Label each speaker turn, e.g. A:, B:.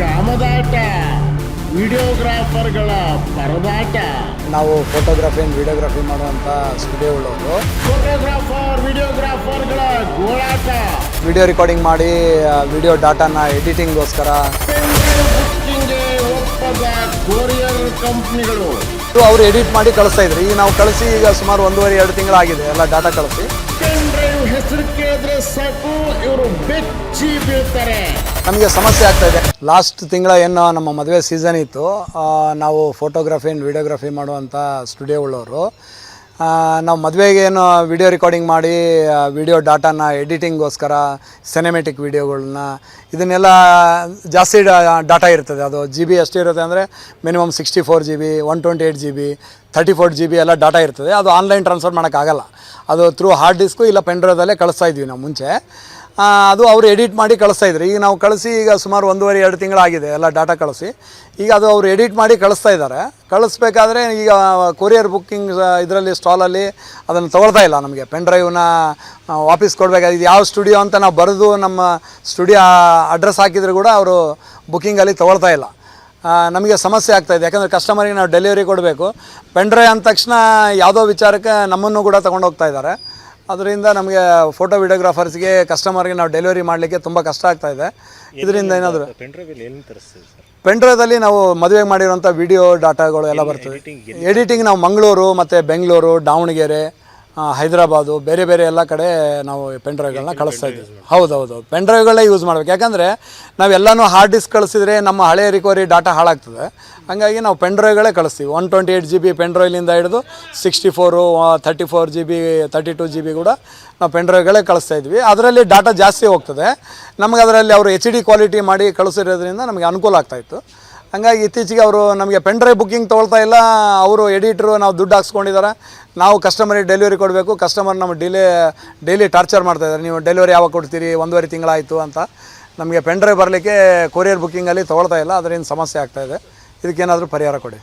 A: ಕಾಮದಾಟ ವಿಡಿಯೋಗ್ರಾಫರ್ಗಳ ಪರದಾಟ.
B: ನಾವು photography videography ಮಾಡುವಂತ ಸ್ಟುಡಿಯೋಗಳು
A: ಫೋಟೋಗ್ರಾಫರ್ ವಿಡಿಯೋಗ್ರಾಫರ್ಗಳ ಗೋಳಾಟ.
B: ವಿಡಿಯೋ ರೆಕಾರ್ಡಿಂಗ್ ಮಾಡಿ ವಿಡಿಯೋ ಡಾಟಾನ ಎಡಿಟಿಂಗ್ಗೋಸ್ಕರ
A: ಒಪ್ಪದ ಕೊರಿಯರ್ ಕಂಪ್ನಿಗಳು
B: ಅವರು ಎಡಿಟ್ ಮಾಡಿ ಕಳಿಸ್ತಾ ಇದ್ರು. ಈಗ ನಾವು ಕಳಿಸಿ ಈಗ ಸುಮಾರು ಒಂದೂವರೆ ಎರಡು ತಿಂಗಳಾಗಿದೆ. ಎಲ್ಲ ಡಾಟಾ ಕಳಿಸಿ.
A: ಹೆಸರಿಗೆ ಸಾಕು, ಇವರು ಬೆಚ್ಚಿ ಬೀಳ್ತಾರೆ
B: ನಮಗೆ ಸಮಸ್ಯೆ ಆಗ್ತಾ ಇದೆ. ಲಾಸ್ಟ್ ತಿಂಗಳ ಏನು ನಮ್ಮ ಮದುವೆ ಸೀಸನ್ ಇತ್ತು. ನಾವು ಫೋಟೋಗ್ರಫಿ ಆ್ಯಂಡ್ ವಿಡಿಯೋಗ್ರಫಿ ಮಾಡುವಂಥ ಸ್ಟುಡಿಯೋ ಉಳ್ಳವರು. ನಾವು ಮದುವೆಗೆ ಏನು ವಿಡಿಯೋ ರೆಕಾರ್ಡಿಂಗ್ ಮಾಡಿ ವಿಡಿಯೋ ಡಾಟಾನ ಎಡಿಟಿಂಗ್ಗೋಸ್ಕರ ಸಿನೆಮೆಟಿಕ್ ವಿಡಿಯೋಗಳನ್ನ ಇದನ್ನೆಲ್ಲ ಜಾಸ್ತಿ ಡಾಟಾ ಇರ್ತದೆ. ಅದು ಜಿ ಬಿ ಎಷ್ಟು ಇರುತ್ತೆ ಅಂದರೆ minimum sixty four G B one twenty eight G B thirty four G B ಎಲ್ಲ ಡಾಟಾ ಇರ್ತದೆ. ಅದು ಆನ್ಲೈನ್ ಟ್ರಾನ್ಸ್ಫರ್ ಮಾಡೋಕ್ಕಾಗಲ್ಲ. ಅದು ಥ್ರೂ ಹಾರ್ಡ್ ಡಿಸ್ಕು ಇಲ್ಲ ಪೆನ್ಡ್ರೈವಲ್ಲೇ ಕಳಿಸ್ತಾ ಇದ್ವಿ ನಾವು ಮುಂಚೆ. ಅದು ಅವರು ಎಡಿಟ್ ಮಾಡಿ ಕಳಿಸ್ತಾ ಇದ್ರು. ಈಗ ನಾವು ಕಳಿಸಿ ಈಗ ಸುಮಾರು ಒಂದೂವರೆ, ಎರಡು ತಿಂಗಳಾಗಿದೆ ಎಲ್ಲ ಡಾಟಾ ಕಳಿಸಿ. ಈಗ ಅದು ಅವರು ಎಡಿಟ್ ಮಾಡಿ ಕಳಿಸ್ತಾ ಇದ್ದಾರೆ. ಕಳಿಸ್ಬೇಕಾದ್ರೆ ಈಗ ಕೊರಿಯರ್ ಬುಕ್ಕಿಂಗ್ ಇದರಲ್ಲಿ ಸ್ಟಾಲಲ್ಲಿ ಅದನ್ನು ತೊಗೊಳ್ತಾ ಇಲ್ಲ ನಮಗೆ. ಪೆನ್ ಡ್ರೈವ್ನ ವಾಪಸ್ ಕೊಡಬೇಕಾಗಿದೆ ಯಾವ ಸ್ಟುಡಿಯೋ ಅಂತ ನಾವು ಬರೆದು ನಮ್ಮ ಸ್ಟುಡಿಯೋ ಅಡ್ರೆಸ್ ಹಾಕಿದ್ರು ಕೂಡ ಅವರು ಬುಕ್ಕಿಂಗಲ್ಲಿ ತೊಗೊಳ್ತಾ ಇಲ್ಲ. ನಮಗೆ ಸಮಸ್ಯೆ ಆಗ್ತಾ ಇದೆ. ಯಾಕಂದರೆ ಕಸ್ಟಮರಿಗೆ ನಾವು ಡೆಲಿವರಿ ಕೊಡಬೇಕು. ಪೆಂಡ್ರೈ ಅಂದ ತಕ್ಷಣ ಯಾವುದೋ ವಿಚಾರಕ್ಕೆ ನಮ್ಮನ್ನು ಕೂಡ ತೊಗೊಂಡು ಹೋಗ್ತಾ ಇದ್ದಾರೆ. ಅದರಿಂದ ನಮಗೆ ಫೋಟೋ ವಿಡಿಯೋಗ್ರಾಫರ್ಸ್ಗೆ ಕಸ್ಟಮರ್ಗೆ ನಾವು ಡೆಲಿವರಿ ಮಾಡಲಿಕ್ಕೆ ತುಂಬ ಕಷ್ಟ ಆಗ್ತಾ ಇದೆ. ಇದರಿಂದ ಏನಾದರೂ ಪೆಂಡ್ರೈದಲ್ಲಿ ನಾವು ಮದುವೆ ಮಾಡಿರುವಂಥ ವಿಡಿಯೋ ಡಾಟಾಗಳು ಎಲ್ಲ ಬರ್ತದೆ ಎಡಿಟಿಂಗ್ ನಾವು ಮಂಗಳೂರು ಮತ್ತು ಬೆಂಗಳೂರು ದಾವಣಗೆರೆ ಹೈದರಾಬಾದು ಬೇರೆ ಬೇರೆ ಎಲ್ಲ ಕಡೆ ನಾವು ಪೆನ್ಡ್ರೈವ್ಗಳನ್ನ ಕಳಿಸ್ತಾ ಇದ್ದೀವಿ. ಹೌದು ಹೌದು ಪೆನ್ ಪೆನ್ಡ್ರೈವ್ಗಳೇ ಯೂಸ್ ಮಾಡ್ಬೇಕು. ಯಾಕಂದರೆ ನಾವೆಲ್ಲನೂ ಹಾರ್ಡ್ ಡಿಸ್ಕ್ ಕಳಿಸಿದ್ರೆ ನಮ್ಮ ಹಳೆ ರಿಕವರಿ ಡಾಟಾ ಹಾಳಾಗ್ತದೆ. ಹಾಗಾಗಿ ನಾವು ಪೆನ್ಡ್ರೈವ್ಗಳೇ ಕಳಿಸ್ತೀವಿ. One twenty eight G B ಪೆನ್ಡ್ರೈವ್ಲಿಂದ ಹಿಡಿದು sixty four thirty four G B thirty two G B ಕೂಡ ನಾವು ಪೆನ್ಡ್ರೈವ್ಗಳೇ ಕಳಿಸ್ತಾ ಇದ್ವಿ. ಅದರಲ್ಲಿ ಡಾಟಾ ಜಾಸ್ತಿ ಹೋಗ್ತದೆ. ನಮಗೆ ಅದರಲ್ಲಿ ಅವರು ಎಚ್ ಡಿ ಕ್ವಾಲಿಟಿ ಮಾಡಿ ಕಳಿಸಿರೋದ್ರಿಂದ ನಮಗೆ ಅನುಕೂಲ ಆಗ್ತಾಯಿತ್ತು ಹಂಗಾಗಿ ಇತ್ತೀಚೆಗೆ ಅವರು ನಮಗೆ ಪೆನ್ ಡ್ರೈವ್ ಬುಕ್ಕಿಂಗ್ ತೊಗೊಳ್ತಾ ಇಲ್ಲ. ಅವರು ಎಡಿಟ್ರು ನಾವು ದುಡ್ಡು ಹಾಕ್ಸ್ಕೊಂಡಿದ್ದಾರೆ. ನಾವು ಕಸ್ಟಮರಿಗೆ ಡೆಲಿವರಿ ಕೊಡಬೇಕು. ಕಸ್ಟಮರ್ ನಮ್ಮ ಡಿಲೇ ಡೈಲಿ ಟಾರ್ಚರ್ ಮಾಡ್ತಾ ಇದ್ದಾರೆ. ನೀವು ಡೆಲಿವರಿ ಯಾವಾಗ ಕೊಡ್ತೀರಿ? ಒಂದೂವರೆ ತಿಂಗಳಾಯಿತು ಅಂತ. ನಮಗೆ ಪೆನ್ ಡ್ರೈವ್ ಬರಲಿಕ್ಕೆ ಕೊರಿಯರ್ ಬುಕ್ಕಿಂಗಲ್ಲಿ ತೊಗೊಳ್ತಾ ಇಲ್ಲ. ಅದರಿಂದ ಸಮಸ್ಯೆ ಆಗ್ತಾಯಿದೆ ಇದೆ. ಇದಕ್ಕೇನಾದರೂ ಪರಿಹಾರ ಕೊಡಿ.